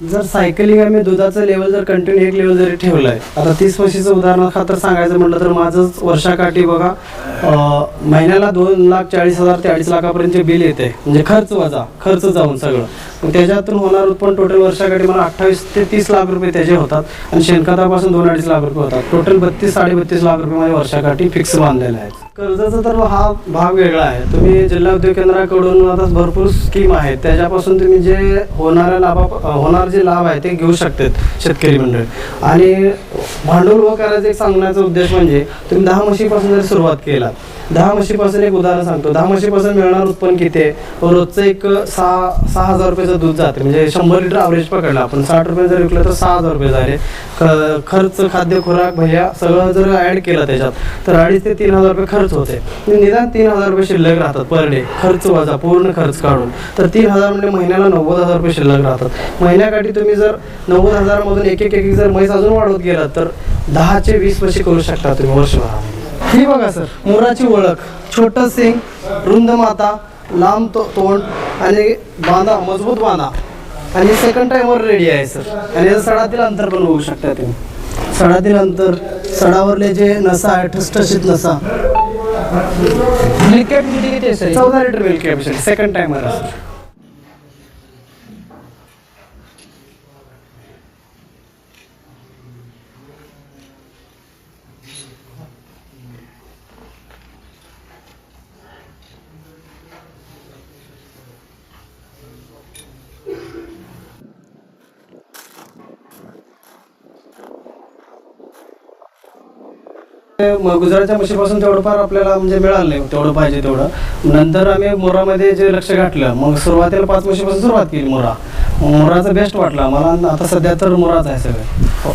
जर सायकलिंग आम्ही दुधाचं लेवल जर कंटिन्यू एक लेवल जरी ठेवलंय आता तीस वर्षीचं उदाहरण खातर सांगायचं म्हटलं तर माझंच वर्षाकाठी बघा महिन्याला दोन लाख चाळीस हजार ते अडीच लाखापर्यंतचे बिल येते. म्हणजे खर्च वजा खर्च जाऊन सगळं. मग त्याच्यातून होणार उत्पन्न टोटल वर्षाकाठी मला अठ्ठावीस ते तीस लाख रुपये त्याचे होतात आणि शेणखतापासून दोन अडीच लाख रुपये होतात. टोटल बत्तीस साडेबत्तीस लाख रुपये माझ्या वर्षाकाठी फिक्स बांधलेले आहेत. कर्जाचा तर हा भाग वेगळा आहे. तुम्ही जिल्हा उद्योग केंद्राकडून आता भरपूर स्कीम आहेत. त्याच्यापासून तुम्ही जे होणाऱ्या लाभा होणार जे लाभ आहे ते घेऊ शकतात शेतकरी मंडळ. आणि भांडवल व करायचं एक सांगण्याचा उद्देश म्हणजे तुम्ही दहा म्हशीपासून जर सुरुवात केला दहा म्हशीपासून एक उदाहरण सांगतो. दहा म्हशीपासून मिळणार उत्पन्न किती आहे? रोजचं एक सहा सहा हजार रुपयाचं दूध जाते. म्हणजे शंभर लिटर अवरेज पकडला आपण. साठ रुपये जर विकलं तर सहा हजार रुपये झाले. खर्च खाद्य खुराक भैया सगळं जर ऍड केलं त्याच्यात तर अडीच ते तीन हजार रुपये खर्च होते. म्हणजे निदान तीन हजार रुपये शिल्लक राहतात पर डे खर्च वजा पूर्ण खर्च काढून. तर तीन हजार म्हणजे महिन्याला नव्वद हजार रुपये शिल्लक राहतात. महिन्याकाठी तुम्ही जर नव्वद हजारामधून एक एक एक जर म्हैस अजून वाढवत गेलात तर दहाचे वीस पैसे करू शकता तुम्ही वर्षभरामध्ये. ही बघा सर मोराची ओळख. छोट सिंग रुंद माता लांब तो तोंड आणि बांधा मजबूत बांधा आणि सेकंड टाइमवर रेडी आहे सर. आणि याचं सडातील अंतर पण बघू शकता तुम्ही. सडातील अंतर सडावरले जे नसा आहे ठसठशीत नसा. चौदा litre milk capacity second timer गुजरातच्या म्हशीपासून तेवढं फार आपल्याला म्हणजे मिळालं नाही. तेवढं पाहिजे तेवढं. नंतर आम्ही मोरामध्ये जे लक्ष घातलं मग सुरुवातीला पाच म्हशीपासून सुरुवात केली मोरा. मग मोराचा बेस्ट वाटला. मला आता सध्या तर मोराच आहे सगळं.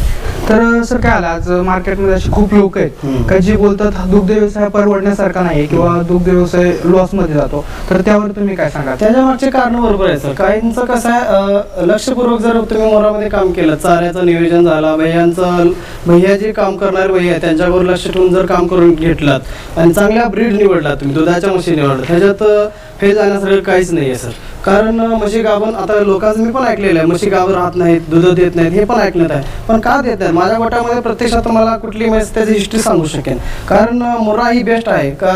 तर सर काय आलं? आज मार्केटमध्ये असे खूप लोक आहेत. काही जे बोलतात हा दुग्ध व्यवसाय परवडण्यासारखा नाही किंवा दुग्ध व्यवसाय लॉसमध्ये जातो. तर त्यावर तुम्ही काय सांगा त्याच्या मागचे कारण बरोबर आहे सर. काहींचं कसं आहे लक्षपूर्वक जर तुम्ही मोरामध्ये काम केलं चाऱ्याचं नियोजन झालं भैयांचं भैया जे काम करणारे भैया आहे त्यांच्यावर लक्ष ठेवून जर काम करून घेतलात आणि चांगल्या ब्रीड निवडला तुम्ही दुधाच्या म्हशी निवडला त्याच्यात हे जाण्यासारखं काहीच नाही आहे सर. कारण म्हशी गाभण आता लोकांचं मी पण ऐकलेलं आहे म्हशी गाभं राहत नाहीत दूध देत नाहीत हे पण ऐकण्यात आहे. पण का देत आहेत? माझ्या गोटामध्ये प्रत्यक्षात मला कुठली म्हैस त्याची हिस्ट्री सांगू शकेन. कारण अं, मुर्रा ही बेस्ट आहे. का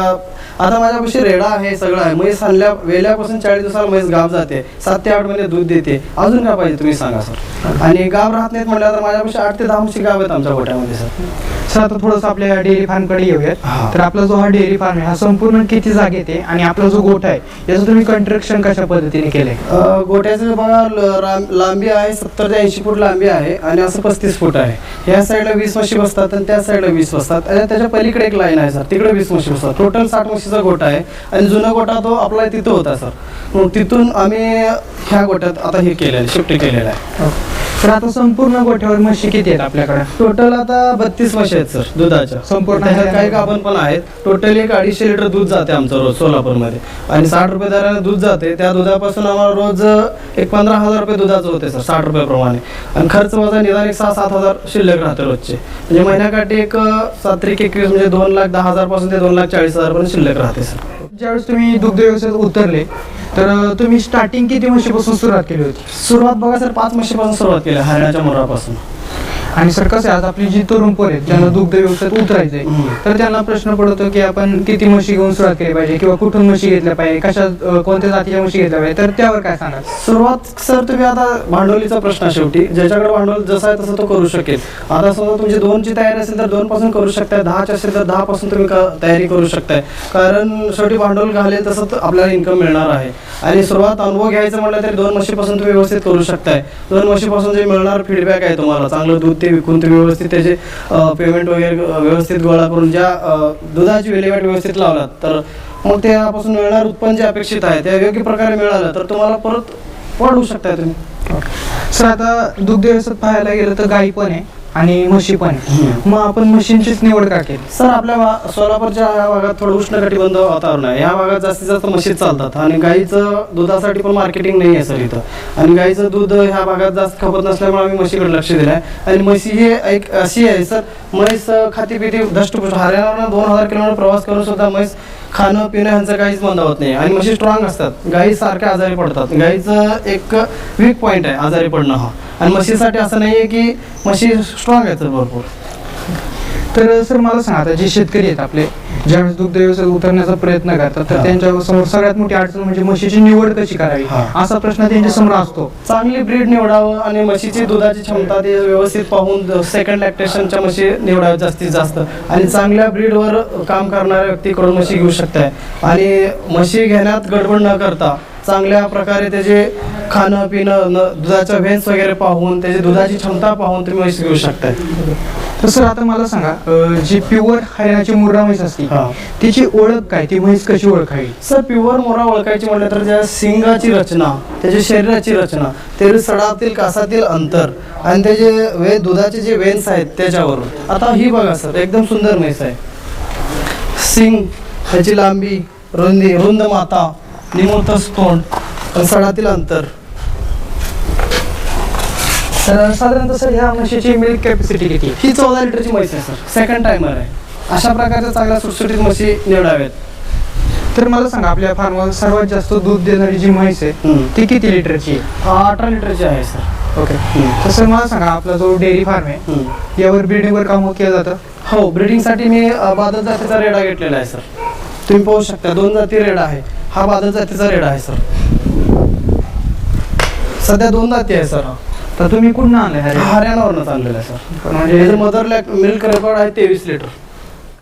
आता माझ्यापाशी रेडा आहे सगळं आहे. म्हैस आणल्या वेल्यापासून चाळीस दिवसाला म्हैस गाव जाते. सात ते आठ महिने दूध देते. अजून काय पाहिजे तुम्ही सांगा सर. आणि गाव राहत नाहीत म्हटलं तर माझ्यापाशी आठ ते दहा म्हशी गाव आहेत आमच्या गोट्यामध्ये सर. सर आता थोडंसं आपल्या डेअरी फार्मकडे येऊयात. हा. तर आपला जो हा डेअरी फार्म आहे हा संपूर्ण किती जागेत आहे आणि आपला जो गोठा आहे याचं तुम्ही कंस्ट्रक्शन कशा पद्धतीने केलंय? अ, गोट्याचं बघा ल- राम- लांबी आहे सत्तर ते ऐंशी फूट लांबी आहे आणि असं पस्तीस फूट आहे. ह्या साईडला वीस म्हशी बसतात आणि त्या साईडला वीस बसतात. आणि त्याच्या पलीकडे एक लाईन आहे सर. तिकडे वीस म्हशी बसतात. टोटल साठ म्हशीचा गोठा आहे. आणि जुना गोठा तो आपला तिथं होता सर. मग तिथून आम्ही ह्या गोट्यात आता हे केलेलं आहे शिफ्ट केलेलं आहे. तर आता संपूर्ण गोठ्यावर म्हशी किती आहेत आपल्याकडे? टोटल आता बत्तीस म्हशी आहेत सर दुधाच्या. संपूर्ण काही गाभण पण आहेत. टोटल एक अडीचशे लिटर दूध जाते आमचं रोज सोलापूरमध्ये. आणि साठ रुपये दराने दूध जाते. त्या दुधापासून आम्हाला रोज एक पंधरा हजार रुपये दुधाचं होते सर साठ रुपयाप्रमाणे आणि खर्च वजा निदान एक सहा सात हजार शिल्लक राहते रोजचे. म्हणजे महिन्याकाठी एक सात त्रिक एकवीस म्हणजे दोन लाख दहा हजारपासून ते दोन लाख चाळीस हजार पर्यंत शिल्लक राहते सर. ज्यावेळेस तुम्ही दुग्ध व्यवसायात उतरले तर तुम्ही स्टार्टिंग किती म्हशीपासून सुरुवात केली होती? सुरुवात बघा सर पाच म्हशीपासून सुरुवात केली हरणाच्या मोरापासून. आणि सर कसं आज आपली जी तरुण पोर आहेत ज्यांना दुग्ध व्यवसायात उतरायचंय. तर त्यांना प्रश्न पडतो की आपण किती म्हशी घेऊन सुरुवात केली पाहिजे किंवा कुठून म्हशी घेतल्या पाहिजे कशा कोणत्या जातीच्या म्हशी घेतल्या पाहिजे? तर त्यावर काय सांगाल? सुरुवात सर तुम्ही आता भांडवलीचा प्रश्न शेवटी. ज्याच्याकडे भांडवल जसं आहे तसं तो करू शकेल. आता समजा तुमची दोनची तयारी असेल तर दोन पासून करू शकताय. दहाची असेल तर दहा पासून तुम्ही तयारी करू शकताय. कारण शेवटी भांडवल घालेल तसं आपल्याला इन्कम मिळणार आहे. आणि सुरुवात अनुभव घ्यायचं म्हटलं तरी दोन म्हशीपासून तुम्ही व्यवस्थित करू शकताय. दोन म्हशीपासून जे मिळणार फीडबॅक आहे तुम्हाला चांगलं दूध ते विकून तुम्ही व्यवस्थित त्याचे पेमेंट वगैरे व्यवस्थित गोळा करून ज्या दुधाची विल्हेवाट व्यवस्थित लावलात तर मग त्यापासून मिळणार उत्पन्न जे अपेक्षित आहे त्या योग्य प्रकारे मिळालं तर तुम्हाला परत वाढवू शकता तुम्ही. सर आता दुग्ध व्यवसायात पाहायला गेलं तर गाई पण आहे. आणि म्हशी पण. आहे. मग आपण म्हशींचीच निवड का केली? सर आपल्या सोलापूरच्या ह्या भागात थोडं उष्णकटिबंध वातावरण आहे. ह्या भागात जास्तीत जास्त म्हशी चालतात आणि गाईचं दुधासाठी पण मार्केटिंग नाही आहे सर इथं. आणि गाईचं दूध ह्या भागात जास्त खपत नसल्यामुळे आम्ही म्हशीकडे लक्ष दिलं आहे आणि म्हशी ही एक अशी आहे सर म्हैस खाती पिती धष्टपुष्ट. हरियाणावरून दोन हजार किलोमीटर प्रवास करून सुद्धा म्हैस खाणं पिणं ह्यांचं काहीच बंद होत नाही. आणि म्हशी स्ट्रॉंग असतात. गाई सारख्या आजारी पडतात. गाईचं एक वीक पॉईंट आहे आजारी पडणं हा. आणि म्हशीसाठी असं नाही आहे की म्हशी स्ट्रॉंग आहेत भरपूर. तर सर मला सांगा आता जे शेतकरी आहेत आपले ज्यावेळेस दुग्ध व्यवसाय उतरण्याचा प्रयत्न करतात तर. त्यांच्यासमोर सगळ्यात मोठी अडचण म्हणजे म्हशीची निवड कशी करावी? हा. असा प्रश्न त्यांच्यासमोर असतो. चांगली ब्रीड निवडावं आणि म्हशीची दुधाची क्षमता ते व्यवस्थित पाहून सेकंड लॅक्टेशनच्या म्हशी निवडाव्या जास्तीत जास्त. आणि चांगल्या ब्रीडवर काम करणाऱ्या व्यक्तीकडून म्हशी घेऊ शकताय. आणि म्हशी घेण्यात गडबड न करता चांगल्या प्रकारे त्याचे खाणं पिणं दुधाच्या व्हेन्स वगैरे पाहून त्याची दुधाची क्षमता पाहून तुम्ही म्हशी घेऊ शकताय. तर सर आता मला सांगा जी प्युअर हरियाणाची मुर्रा म्हैस असते. तिची ओळख काय? ती म्हैस कशी ओळखावी? सर प्युअर मोरा ओळखायची म्हटलं तर त्या सिंगाची रचना त्याच्या शरीराची रचना ते सडातील कासातील अंतर आणि त्याचे वे दुधाचे जे वेन्स आहेत त्याच्यावरून. आता ही बघा सर एकदम सुंदर म्हैस आहे. सिंग ह्याची लांबी रुंदी रुंद माता निमोतस तोंड सडातील अंतर. तर साधारणतः सर ह्या म्हशीची मिल्क कॅपॅसिटी किती? ही चौदा लिटरची म्हैस आहे सर. सेकंड टायमर आहे. अशा प्रकारच्या चांगल्या सुटसुटीत म्हशी निवडाव्यात. तर मला सांगा आपल्या फार्मवर सर्वात जास्त दूध देणारी जी म्हैस आहे. ती किती लिटरची? आहे अठरा लिटरची आहे सर. ओके. तर सर मला सांगा आपला जो डेअरी फार्म आहे. यावर ब्रिडिंगवर काम केलं जातं? हो ब्रिडिंगसाठी मी बादल जातीचा रेडा घेतलेला आहे सर. तुम्ही पाहू शकता दोन जाती रेडा आहे. हा बादल जातीचा रेडा आहे सर. सध्या दोन जाती आहे सर. तर तुम्ही कुठून आणले हा अरे? हरियाणावरनं चाललेला आहे सर. म्हणजे मदर मिल्क रेकॉर्ड आहे तेवीस लिटर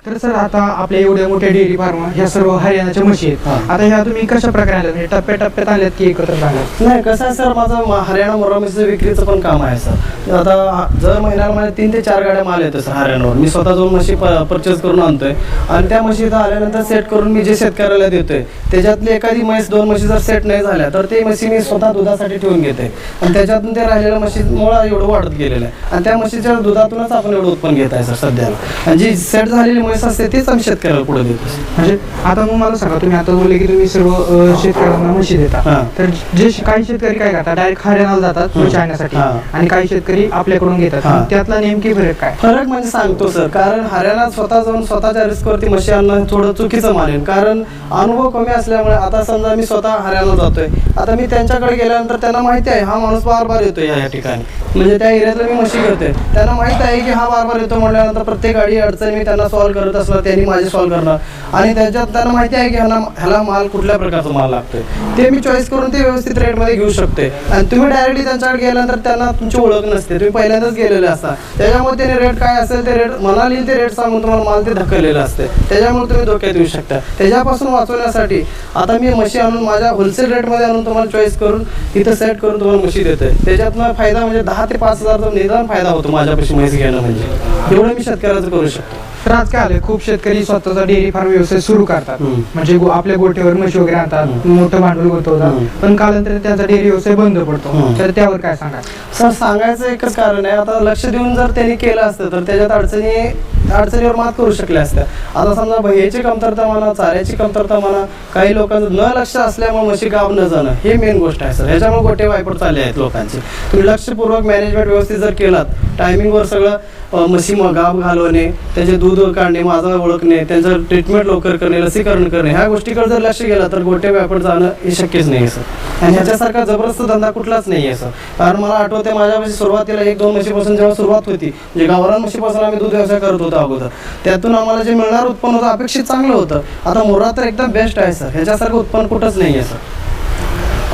तर सर आता आपल्या एवढ्या मोठ्या डेअरी फार्म ह्या सर्व हरियाणाच्या म्हशी आहेत. आता ह्या तुम्ही कशा प्रकारे आणल्यात? म्हणजे टप्प्या टप्प्यात आणल्यात की एकत्र आणल्यात? नाही कसं आहे सर माझं म- हरियाणा मोरामीचं विक्रीचं पण काम आहे सर. आता दर महिन्याला माझ्या तीन ते चार गाड्या माल येतो सर हरियाणावर. मी स्वतः जाऊन म्हशी परचेस करून आणतोय. आणि त्या म्हशी इथं आल्यानंतर सेट करून मी जे शेतकऱ्याला देतोय त्याच्यातली एखादी म्हैस दोन म्हशी जर सेट नाही झाल्या तर ते म्हशी मी स्वतः दुधासाठी ठेवून घेते आणि त्याच्यातून ते राहिलेल्या म्हशी मुळा एवढं वाढत गेलेलं आहे. आणि त्या म्हशीच्या दुधातूनच आपण एवढं उत्पन्न घेत आहे सर सध्याला. आणि जी सेट झालेली म्हैस असते तीच आम्ही शेतकऱ्याला पुढे देतो म्हणजे आता मग मला सांगा तुम्ही आता बोलले की तुम्ही सर्व अ, शेतकऱ्यांना म्हशी देता. हा. तर जे श- काही शेतकरी काय करतात डायरेक्ट हरियाणाला जातात म्हशी आणण्यासाठी. हा. आणि काही शेतकरी आपल्याकडून घेतात. हा. मग त्यातला नेमकी फरक काय? फरक म्हणजे सांगतो सर. कारण हरियाणात स्वतः जाऊन स्वतःच्या रिस्कवरती म्हशी आणणं थोडं चुकीचं मानेन. कारण अनुभव कमी असल्यामुळे आता समजा मी स्वतः हरियाणा जातोय. आता मी त्यांच्याकडे गेल्यानंतर त्यांना माहिती आहे हा माणूस बार बार येतो या या ठिकाणी. म्हणजे त्या एरियातला मी म्हशी घेतोय. त्यांना माहीत आहे की हा बार बार येतो म्हटल्यानंतर प्रत्येक गाडी अडचण मी त्यांना सॉल्व्ह करत असला त्यांनी माझे सॉल्व्ह करणार. आणि त्याच्यात त्यांना माहिती आहे की ह्याला ह्याला माल कुठल्या प्रकारचा माल लागतोय. ते मी चॉईस करून ते व्यवस्थित रेटमध्ये घेऊ शकते. आणि तुम्ही डायरेक्टली त्यांच्याकडे गेल्यानंतर त्यांना तुमची ओळख नसते. तुम्ही पहिल्यांदाच गेलेले असता. त्याच्यामुळे त्याने रेट काय असेल ते रेट मला येईल ते रेट सांगून तुम्हाला माल ते धकलेलं असते. त्याच्यामुळे तुम्ही धोक्यात येऊ शकता. त्याच्यापासून वाचवण्यासाठी आता मी म्हशी आणून माझ्या होलसेल रेटमध्ये आणून तुम्हाला चॉईस करून इथं सेट करून तुम्हाला म्हशी देतोय. त्याच्यातनं फायदा म्हणजे दहा ते पाच हजारचा निदान फायदा होतो माझ्यापाशी म्हैस घेणं म्हणजे. एवढं मी शेतकऱ्याचं करू शकतो. तर आज काय आलंय खूप शेतकरी स्वतःचा डेअरी फार्म व्यवसाय सुरू करतात. म्हणजे गो- आपल्या गोठ्यावर म्हशी वगैरे आणतात. मोठं भांडवल गुंतवतात. पण कालांतराने त्यांचा डेअरी व्यवसाय बंद पडतो. तर त्यावर काय सांगा सर सांगायचं एकच कारण आहे. आता लक्ष देऊन जर त्यांनी केलं असतं तर त्याच्यात अडचणी अडचणीवर मात करू शकल्या असत्या आता समजा भयाची कमतरता म्हणा चाऱ्याची कमतरता म्हणा काही लोकांचं न लक्ष असल्यामुळे म्हशी गाव न जाणं हे मेन गोष्ट आहे सर. ह्याच्यामुळे गोटे वायपट चालले आहेत लोकांचे. तुम्ही लक्षपूर्वक मॅनेजमेंट व्यवस्थित जर केलात टायमिंगवर सगळं अ, म्हशी मग गाव घालवणे त्याचे दूध काढणे माझा ओळखणे त्यांचं ट्रीटमेंट लवकर करणे लसीकरण करणे ह्या गोष्टीकडे जर लक्ष गेलं तर गोटे व्यापार जाणं हे शक्यच नाही सर. आणि ह्याच्यासारखा जबरदस्त धंदा कुठलाच नाही आहे सर. कारण मला आठवते माझ्यापाशी सुरुवातीला एक दोन म्हशीपासून जेव्हा सुरुवात होती म्हणजे गावरान म्हशीपासून आम्ही दूध व्यवसाय करत होतो अगोदर त्यातून आम्हाला जे मिळणार उत्पन्न होतं अपेक्षित चांगलं होतं. आता मुर्रा तर एकदम बेस्ट आहे सर. ह्याच्यासारखं उत्पन्न कुठंच नाही आहे सर.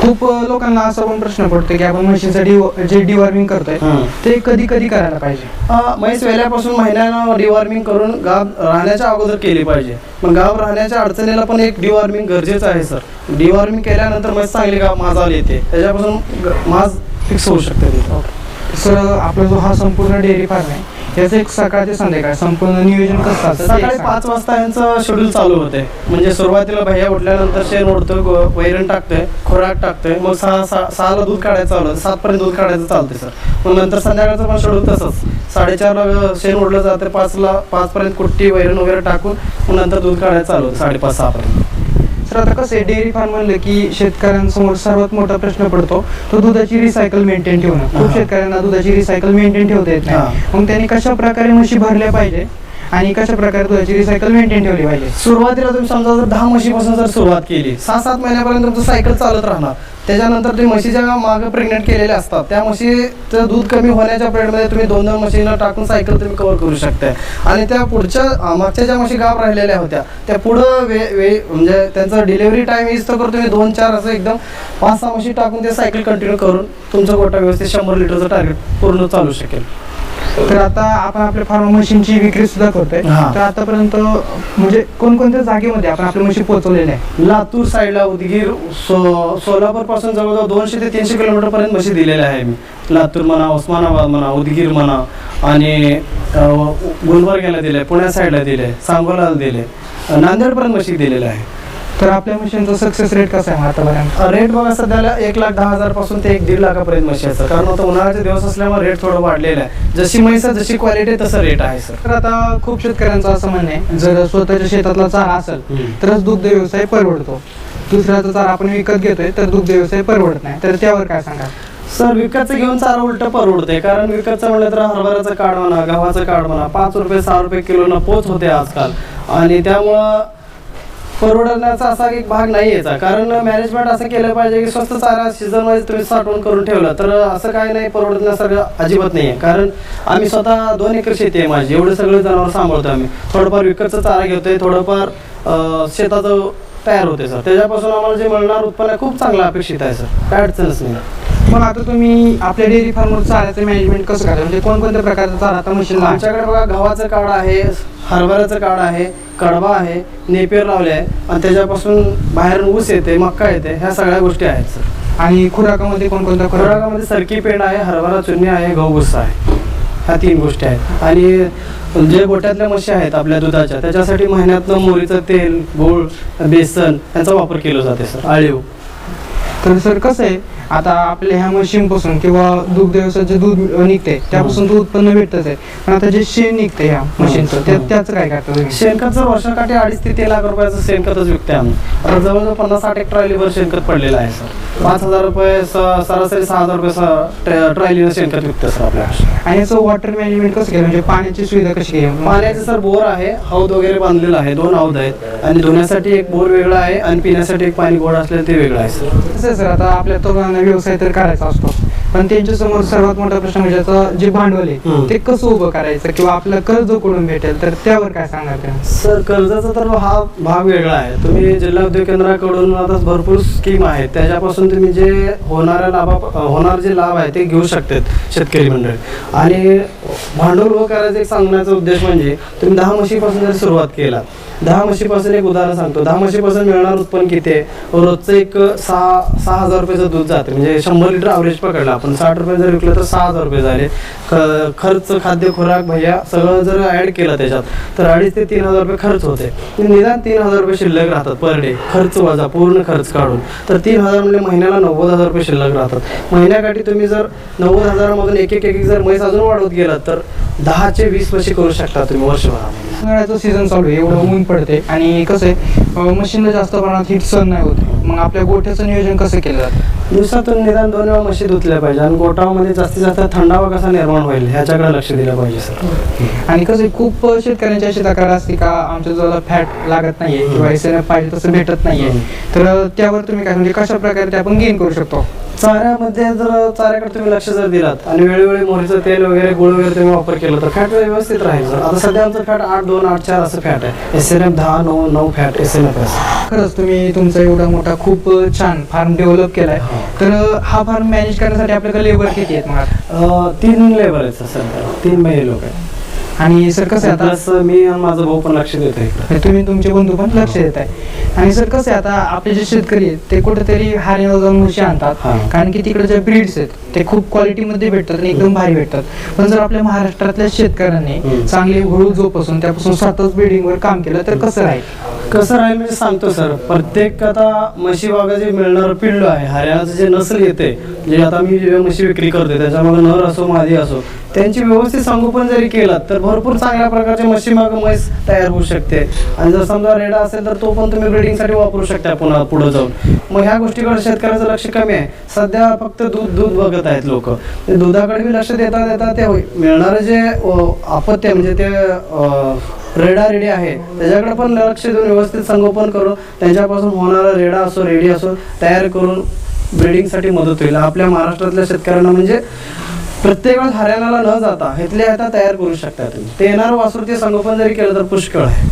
खूप लोकांना असा पण प्रश्न पडतो की आपण म्हशीसाठी जे डिवॉर्मिंग करतोय. ते कधी कधी करायला पाहिजे? अ, म्हैस वेल्यापासून महिन्यानं डिवॉर्मिंग करून गाव राहण्याच्या अगोदर केली पाहिजे. मग गाव राहण्याच्या अडचणीला पण एक डिवॉर्मिंग गरजेचं आहे सर. डिवॉर्मिंग केल्यानंतर म्हैस चांगली गाव माझावर येते. त्याच्यापासून ग- माज फिक्स होऊ शकते तिथं. सर आपला जो हा संपूर्ण डेअरी फार्म आहे त्याचं एक सकाळ ते संध्याकाळ संपूर्ण नियोजन कसं असतं? ते सकाळी सांगा. पाच वाजता यांचं शेड्यूल चालू होते. म्हणजे सुरुवातीला भैया उठल्यानंतर शेण ओढतोय गो- वैरण टाकतोय खोराक टाकतोय मग सहा सहा सहाला दूध काढायचं चालू सात पर्यंत दूध काढायचं चालतंय सर. मग नंतर संध्याकाळचं पण शेड्यूल तसंच. साडेचारला शेण ओढलं जाते पाचला पाचपर्यंत कुट्टी वैरण वगैरे टाकून मग नंतर दूध काढायचं चालू होतं साडेपाच सहापर्यंत. पर्यंत सर आता कसं आहे डेअरी फार्म म्हणलं की शेतकऱ्यांसमोर सर्वात मोठा प्रश्न पडतो तो दुधाची रिसायकल मेंटेन ठेवणं खूप. शेतकऱ्यांना दुधाची रिसायकल मेंटेन ठेवता येत. नाही मग त्यांनी कशा प्रकारे म्हशी भरल्या पाहिजे आणि कशा प्रकारे दुधाची रिसायकल मेंटेन ठेवली पाहिजे? सुरुवातीला तुम्ही समजा जर दहा म्हशीपासून जर सुरुवात केली सहा सात महिन्यापर्यंत तुमचं सायकल चालत राहणार. त्याच्यानंतर ते म्हशीच्या मागं प्रेग्नेंट केलेल्या असतात त्या म्हशीचं दूध कमी होण्याच्या पिरियडमध्ये तुम्ही दोन दोन म्हशीला टाकून सायकल तुम्ही कव्हर करू शकताय. आणि त्या पुढच्या मागच्या ज्या म्हशी गाव राहिलेल्या होत्या त्या पुढं वे वे म्हणजे त्यांचं डिलिव्हरी टाईम इज तर तुम्ही दोन चार असं एकदम पाच सहा म्हशी टाकून ते सायकल कंटिन्यू करून तुमचं गोटा व्यवस्थित शंभर लिटरचं टार्गेट पूर्ण चालू शकेल. तर आता आपण आपल्या फार्म मशीनची विक्री सुद्धा करतोय. हा. तर आतापर्यंत म्हणजे कोणकोणत्या जागेमध्ये आपण आपली मशीन पोहोचवलेल्या आहे लातूर साईडला उदगीर सो सोलापूरपासून जवळजवळ दोनशे ते तीनशे किलोमीटर पर्यंत म्हशी दिलेल्या आहे मी लातूर म्हणा उस्मानाबाद म्हणा उदगीर म्हणा आणि अं, गुलबर्ग्याला दिले पुण्या साईडला दिले सांगोला दिले नांदेडपर्यंत म्हशी दिलेल्या आहे. तर आपल्या मशीनचा सक्सेस रेट कसा आहे आतापर्यंत? रेट बघा सध्याला एक लाख दहा हजारपासून ते एक दीड लाखापर्यंत म्हशी आहे सर. कारण आता उन्हाळ्याचे दिवस असल्यामुळे रेट थोडं वाढलेला आहे. जशी म्हैस जशी क्वालिटी तसं रेट आहे सर. तर आता खूप शेतकऱ्यांचं असं म्हणणं आहे जर स्वतःच्या शेतातला चारा असेल. तरच दुग्ध व्यवसाय परवडतो. दुसऱ्याचा चारा आपण विकत घेतोय तर दुग्ध व्यवसाय परवडत नाही. तर त्यावर काय सांगा सर विकतचं घेऊन चारा उलट परवडते कारण विकतचं म्हणलं तर हरभऱ्याचं काढ म्हणा गव्हाचं काढ म्हणा पाच रुपये सहा रुपये किलोनं पोच होते आजकाल. आणि त्यामुळं परवडण्याचा असा एक भाग नाही याचा कारण मॅनेजमेंट असं केलं पाहिजे की स्वस्त चारा सीझन वाईज तुम्ही साठवून करून ठेवलं तर असं काय नाही परवडण्यासारखं अजिबात नाही आहे कारण आम्ही स्वतः दोन एकर शेती आहे माझी एवढे सगळे जनावर सांभाळतो आम्ही. थोडंफार विकतचं चारा घेतोय थोडंफार शेताचं तयार होते सर. त्याच्यापासून आम्हाला जे मिळणार उत्पन्न आहे, खूप चांगलं अपेक्षित आहे सर. काय अडचणच नाही. मग आता तुम्ही आपल्या डेअरी फार्मवर चाऱ्याचं मॅनेजमेंट कसं करता म्हणजे कोणकोणत्या प्रकारचा चारा आता मशीनला आमच्याकडे बघा गव्हाचं काढ आहे हरभऱ्याचं काढ आहे कडबा आहे नेपियर लावले आहे. आणि त्याच्यापासून बाहेरून ऊस येते मक्का येते ह्या सगळ्या गोष्टी आहेत सर. आणि खुराकामध्ये कोणकोणत्या खुराक खुराकामध्ये सरकी पेंड आहे हरभरा चुन्नी आहे गहू भुस्सा आहे. ह्या तीन गोष्टी आहेत. आणि जे गोट्यातल्या म्हशी आहेत आपल्या दुधाच्या त्याच्यासाठी महिन्यातनं मोरीचं तेल गूळ बेसन यांचा वापर केला जाते सर. आळीव. तर सर कसं आहे आता आपल्या ह्या मशीन पासून किंवा दुग्ध व्यवसायाचे दूध निघते त्यापासून तर उत्पन्न भेटतच आहे. पण आता जे शेण निघते ह्या मशीनचं त्या- त्याचं काय करता तुम्ही? शेणखत जर वर्षाकाठी अडीच ते तीन लाख रुपयाचं शेणखतच विकते आम्ही. आता जवळजवळ पन्नास साठ एक ट्रॉलीवर शेणखत पडलेलं आहे सर. पाच हजार रुपये स- सरासरी सहा हजार रुपये स- ट्रॅ- ट्रॉलीनं शेणखत विकते सर आपल्याकडे आणि याचं वॉटर मॅनेजमेंट कसं केलं? म्हणजे पाण्याची सुविधा कशी केली? पाण्याचे सर बोर आहे हौद वगैरे बांधलेला आहे दोन हौद आहेत. आणि धुण्यासाठी एक बोर वेगळा आहे आणि पिण्यासाठी एक पाणी गोड असलेलं ते वेगळं आहे सर सर. आता आपल्या तरुणांना व्यवसाय तर करायचा असतो पण त्यांच्यासमोर सर्वात मोठा प्रश्न म्हणजे आता जे भांडवल आहे. ते कसं उभं करायचं किंवा आपलं कर्ज कुठून भेटेल? तर त्यावर काय सांगणार सर कर्जाचा तर हा भाग वेगळा आहे. तुम्ही जिल्हा उद्योग केंद्राकडून आता भरपूर स्कीम आहेत. त्याच्यापासून तुम्ही जे होणाऱ्या लाभा होणार जे लाभ आहे ते घेऊ शकतात शेतकरी मंडळी. आणि भांडवल उभं करायचं एक सांगण्याचा उद्देश म्हणजे तुम्ही दहा म्हशीपासून जर सुरुवात केला दहा म्हशीपासून एक उदाहरण सांगतो. दहा म्हशीपासून मिळणार उत्पन्न किती आहे? रोजचं एक सहा सहा हजार रुपयाचं दूध जाते. म्हणजे शंभर लिटर अवरेज पकडला आपण. साठ रुपये जर विकलं तर सहा हजार रुपये झाले. खर्च खाद्य खुराक भैया सगळं जर ऍड केलं त्याच्यात तर अडीच ते तीन हजार रुपये खर्च होते म्हणजे निदान तीन हजार रुपये शिल्लक राहतात पर डे खर्च वजा पूर्ण खर्च काढून. तर तीन हजार म्हणजे महिन्याला नव्वद हजार रुपये शिल्लक राहतात. महिन्याकाठी तुम्ही जर नव्वद हजारामधून एक एक एक जर म्हैस अजून वाढवत गेलात तर दहाचे वीस वर्षे करू शकता तुम्ही वर्षभरामध्ये. उन्हाळ्याचं सीझन चालू आहे एवढं ऊन पडते आणि कसं आहे मशीनला जास्त प्रमाणात हीट सहन नाही होत. मग आपल्या गोठ्याचं नियोजन कसं केलं जातं? दिवसातून निदान दोन वेळा म्हशी धुतल्या पाहिजे आणि गोठामध्ये जास्तीत जास्त थंडावा कसा निर्माण होईल ह्याच्याकडे लक्ष दिलं पाहिजे सर. आणि कसं आहे, खूप शेतकऱ्यांची अशी तक्रार असते का आमच्या जवळ फॅट लागत नाहीये किंवा एस पाहिजे तसं भेटत नाहीये. तर त्यावर तुम्ही काय म्हणजे कशा प्रकारे ते आपण गेन करू शकतो? चाऱ्यामध्ये जर चाऱ्याकडे तुम्ही लक्ष जर दिलात आणि वेळोवेळी मोहरीचं तेल वगैरे गुळ वगैरे तुम्ही वापर केला तर फॅट व्यवस्थित राहील सर. आता सध्या आमचं फॅट आठ दोन आठ चार असं फॅट आहे. एस एन एफ दहा नऊ नऊ फॅट एस एन एफ असं खरंच तुम्ही तुमचा एवढा मोठा खूप छान फार्म डेव्हलप केलाय. तर हा फार्म मॅनेज करण्यासाठी आपल्याकडे लेबर किती आहेत मग तीन लेबर आहेत सर तीन महिने लोक आहेत. आणि सर कसं आहे आता? प्लस मी आणि माझा भाऊ पण लक्ष देतो म्हणजे तुम्ही तुमचे बंधू पण लक्ष देत आहे आणि सर कसं आहे आता आपले जे शेतकरी आहेत ते कुठेतरी हरियाणा जाऊन म्हशी आणतात. हा. कारण की तिकडे जे ब्रीड्स आहेत ते खूप क्वालिटीमध्ये भेटतात आणि एकदम भारी भेटतात. पण जर आपल्या महाराष्ट्रातल्या शेतकऱ्यांनी हम्म. चांगली हळू जोपासून त्यापासून स्वतःच ब्रिडिंगवर काम केलं तर कसं राहील? कसं राहील म्हणजे सांगतो सर. प्रत्येक आता म्हशी बागा जे मिळणारं पिल्लं आहे हरियाणाचं जे नसल येते जे आता मी जे म्हशी विक्री करते त्याच्यामध्ये नर असो मादी असो त्यांची व्यवस्थित संगोपन जरी केलं तर भरपूर चांगल्या प्रकारचे म्हशी माग म्हैस तयार होऊ शकते. आणि जर समजा रेडा असेल तर तो पण तुम्ही ब्रिडिंगसाठी वापरू शकता पुन्हा पुढे जाऊन. मग ह्या गोष्टीकडे शेतकऱ्याचं लक्ष कमी आहे. सध्या फक्त दूध दूध बघत आहेत लोक. म्हणजे दुधाकडे बी लक्ष देता देता ते होय- मिळणारं जे आपत्य म्हणजे ते रेडा रेडी आहे त्याच्याकडे पण लक्ष देऊन व्यवस्थित संगोपन करून त्यांच्यापासून होणारा रेडा असो रेडी असो तयार करून ब्रिडिंगसाठी मदत होईल. आपल्या महाराष्ट्रातल्या शेतकऱ्यांना म्हणजे प्रत्येक वेळेस हरियाणाला न जाता इथले आता तयार करू शकता तुम्ही. ते येणार वासरू ते संगोपन जरी केलं तर पुष्कळ आहे.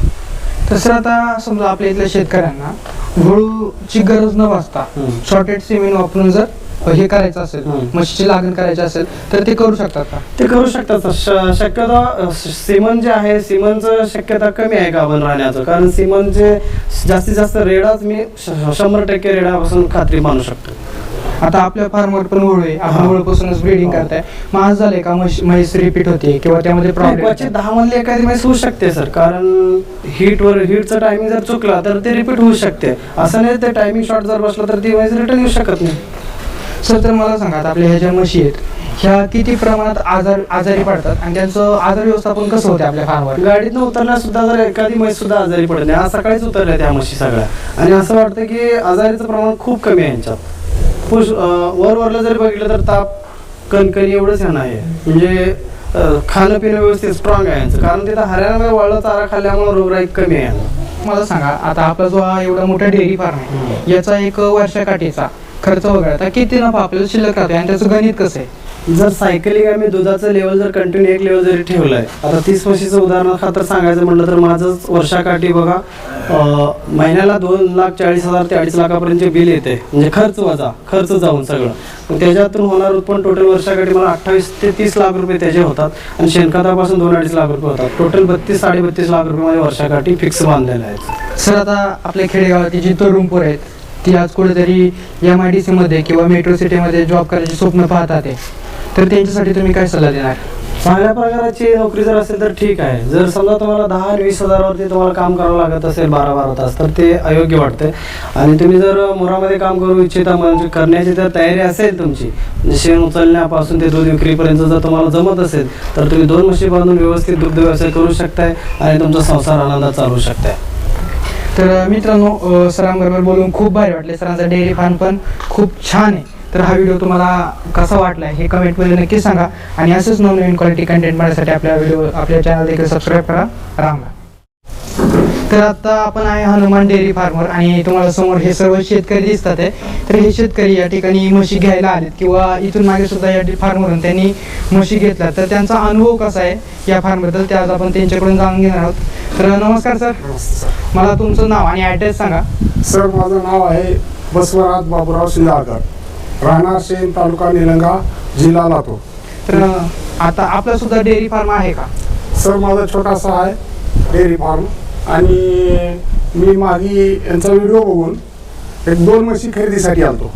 तसं आता समजा आपल्या इथल्या शेतकऱ्यांना गळूची गरज न भासता हम्म. शॉर्टेड सिमेंट वापरून जर हे करायचं असेल. म्हशीची लागण करायची असेल तर ते करू शकतात का? ते करू शकतात शक्यतो सिमन जे आहे सिमनचं शक्यता कमी आहे गाभण राहण्याचं? कारण सिमनचे जास्तीत जास्त रेडाच मी शंभर टक्के रेडापासून खात्री मानू शकतो. आता आपल्या फार्मवर पण वळू आहे. आपण हा. वळपासूनच ब्रीडिंग करताय. मग आज झालंय का म्हश म्हैस रिपीट होते किंवा त्यामध्ये प्रॉब्लेम दहा मधली एखादी मॅच होऊ शकते सर. कारण हीटवर हीटचं टायमिंग जर चुकला तर ते रिपीट होऊ शकते. असं नाही ते टायमिंग शॉर्ट जर बसलं तर ती मॅच रिटर्न येऊ शकत नाही. सर तर मला सांगा आपल्या ह्या ज्या म्हशी आहेत ह्या किती प्रमाणात आजार आजारी पडतात? आणि त्यांचं आजार व्यवस्थापन कसं होते आपल्या फार्मवर? गाडीतनं उतरण्यास सुद्धा जर एखादी म्हैस सुद्धा आजारी पडत नाही आज सकाळीच उतरल्या त्या म्हशी सगळ्या. आणि असं वाटतं की आजारीचं प्रमाण खूप कमी आहे यांच्यात. वर वरला जरी बघितलं तर ताप कणकणी एवढंच ह्यांना आहे. म्हणजे खाणं पिणं व्यवस्थित स्ट्रॉंग आहे यांचं. कारण तिथं हरियाणामध्ये वाळलं चारा खाल्ल्यामुळे रोगराई कमी आहे मला सांगा आता आपला जो हा एवढा मोठा डेअरी फार्म आहे याचा एक वर्षाकाठीचा खर्च वगळता किती नफा आपल्याला शिल्लक राहतो आणि त्याचं गणित कसं आहे? जर सायकलिंग आम्ही दुधाचं लेवल जर कंटिन्यू एक लेवल जरी ठेवलंय आता तीस म्हशीचं उदाहरण खातर सांगायचं म्हटलं तर माझं वर्षाकाठी बघा महिन्याला दोन लाख चाळीस हजार ते अडीच लाखापर्यंत बिल येते. म्हणजे खर्च वजा खर्च जाऊन सगळं. त्याच्यातून होणार उत्पन्न टोटल वर्षाकाठी मला अठ्ठावीस ते तीस लाख रुपये त्याचे होतात आणि शेणखतापासून दोन अडीच लाख रुपये होतात. टोटल बत्तीस साडेबत्तीस लाख रुपये माझ्या वर्षाकाठी फिक्स बांधलेले आहेत. सर आता आपल्या खेडेगावातील जी तरुण पोरं आहेत ती आज कुठेतरी एम आय डी सीमध्ये किंवा मेट्रो सिटीमध्ये जॉब करायचे स्वप्न पाहतात आहे तर त्यांच्यासाठी तुम्ही काय सल्ला देणार? चांगल्या प्रकाराची नोकरी जर असेल तर ठीक आहे. जर समजा तुम्हाला दहा आणि वीस हजारावरती तुम्हाला काम करावं लागत असेल बारा बारा तास तर ते अयोग्य वाटते. आणि तुम्ही जर मुरामध्ये काम करू इच्छिता म्हणजे करण्याची जर तयारी असेल तुमची. म्हणजे शेण उचलण्यापासून ते दूध विक्रीपर्यंत जर तुम्हाला जमत असेल तर तुम्ही दोन म्हशी बांधून व्यवस्थित दुग्ध व्यवसाय करू शकताय आणि तुमचा संसार आनंदात चालवू शकताय. तर मित्रांनो सरांबरोबर बोलून खूप भारी वाटले. सरांचा डेअरी फार्म पण खूप छान आहे. तर हा व्हिडिओ तुम्हाला कसा वाटला हे कमेंटमध्ये नक्की सांगा. आणि असंच नवनवीन क्वालिटी कंटेंट मिळण्यासाठी आपल्या व्हिडिओ आपल्या चॅनल देखील सबस्क्राईब करा. राम. तर आता आपण आहे हनुमान डेअरी फार्मर आणि तुम्हाला समोर हे सर्व शेतकरी दिसतात आहे. तर हे शेतकरी या ठिकाणी म्हशी घ्यायला आलेत किंवा इथून मागे सुद्धा या फार्मवरून त्यांनी म्हशी घेतला तर त्यांचा अनुभव कसा आहे या फार्मबद्दल ते आज आपण त्यांच्याकडून जाणून घेणार आहोत. तर नमस्कार सर. मला तुमचं नाव आणि ॲड्रेस सांगा. सर माझं नाव आहे बसवराज बाबूराव शिंदाळकर राहणार शेण तालुका निलंगा जिल्हा लातूर. तर आता आपला सुद्धा डेअरी फार्म आहे का? सर माझा छोटासा आहे डेअरी फार्म. आणि मी मागी यांचा व्हिडिओ बघून एक दोन म्हशी खरेदीसाठी आलतो.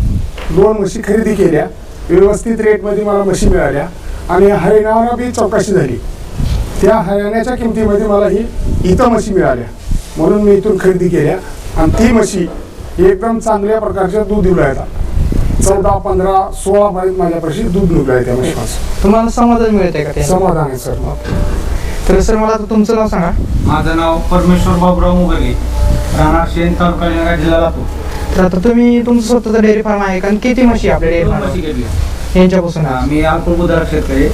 दोन म्हशी खरेदी केल्या. व्यवस्थित रेटमध्ये मला म्हशी मिळाल्या. आणि हरियाणाला बी चौकशी झाली. त्या हरियाणाच्या किमतीमध्ये मला ही इथं म्हशी मिळाल्या. म्हणून मी इथून खरेदी केल्या. आणि ती म्हशी एकदम चांगल्या प्रकारच्या दूध दिलं आहेत चौदा पंधरा सोळापर्यंत माझ्यापाशी दूध निघलं आहे त्या म्हशीपासून. तुम्हाला समाधान मिळते का ते समाधान आहे सर. तर सर मला आता तुमचं नाव सांगा. माझं नाव परमेश्वर बाबुराव मुगगे राहणार शेण तालुका जिल्हा लातूर. तर आता तुम्ही तुमचं स्वतःचं डेअरी फार्म आहे का? आणि किती म्हशी आहे आपल्या डेअरी दोन म्हशी फार्म घेतल्या यांच्यापासून आहे? मी अल्प उदार शेतकरी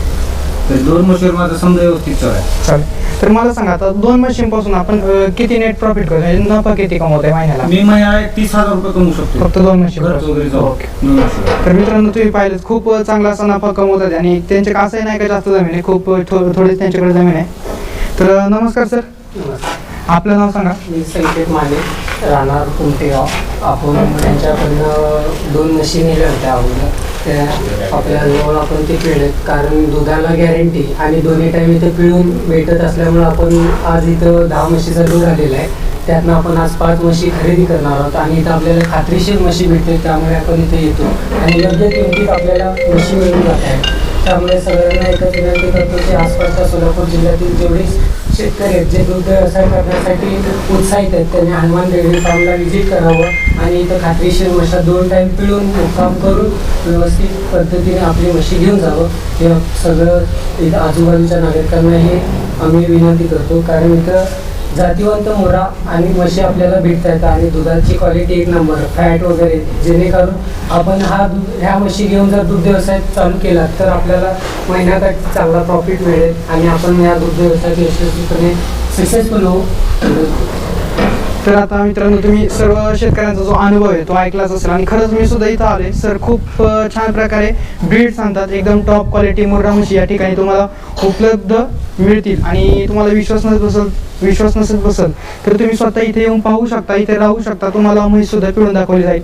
तर दोन म्हशीवर माझा समजा व्यवस्थित चालू आहे चालेल. तर मला सांगा आता दोन म्हशींपासून आपण अं, किती नेट प्रॉफिट करतो? म्हणजे नफा किती कमवतोय महिन्याला? मी एक तीस हजार रुपये कमवू शकतो. फक्त दोन म्हशी खर्च वगैरे जाऊ. ओके. दोन. तर मित्रांनो तुम्ही पाहिलं खूप चांगला असा नफा कमवतात आणि त्यांच्या असंही नाही का जास्त जमीन आहे खूप थो- थोडीच त्यांच्याकडे जमीन आहे. तर नमस्कार सर. आपलं नाव सांगा. मी संकेत माने राहणार कुमटेगाव. आपण त्यांच्याकडनं दोन म्हशी नेल्या होत्या अगोदर. त्या आपल्याजवळ आपण ते पिळलेत कारण दुधाला गॅरंटी आणि दोन्ही टाईम इथे पिळून भेटत असल्यामुळे आपण आज इथं दहा म्हशीचा दूध आलेला आहे. त्यातनं आपण आज पाच म्हशी खरेदी करणार आहोत. आणि इथं आपल्याला खात्रीशीर म्हशी भेटते त्यामुळे आपण इथे येतो. आणि योग्य किमतीत आपल्याला म्हशी मिळून जात आहे त्यामुळे सगळ्यांना एकच विनंती करतो. की आसपासच्या सोलापूर जिल्ह्यातील जेवढी शेतकरी आहेत जे दूध व्यवसाय करण्यासाठी उत्साहित आहेत. त्यांनी हनुमान डेअरी फार्मला व्हिजिट करावं आणि इथं खात्रीशीर म्हशा दोन टाईम पिळून मुक्काम करून व्यवस्थित पद्धतीने आपली म्हशी घेऊन जावं. हे सगळं इथं आजूबाजूच्या नागरिकांना हे आम्ही विनंती करतो. कारण इथं जातीवंत मोरा आणि म्हशी आपल्याला भेटता येतात आणि दुधाची क्वालिटी एक नंबर फॅट वगैरे जेणेकरून आपण हा दूध ह्या म्हशी घेऊन जर दूध व्यवसाय चालू केला तर आपल्याला महिन्याकाठी चांगला प्रॉफिट मिळेल आणि आपण या दूध व्यवसायात यशस्वीपणे सक्सेसफुल होऊ. तर आता मित्रांनो तुम्ही सर्व शेतकऱ्यांचा जो अनुभव आहे तो ऐकलाच असेल. आणि खरंच मी सुद्धा इथं आले सर खूप छान प्रकारे ब्रीड सांगतात. एकदम टॉप क्वालिटी मुर्रा म्हशी या ठिकाणी तुम्हाला उपलब्ध मिळतील. आणि तुम्हाला विश्वास नसत बसल विश्वास नसत बसल तर तुम्ही स्वतः इथे येऊन पाहू शकता इथे राहू शकता. तुम्हाला म्हैस सुद्धा पिळून दाखवली जाईल.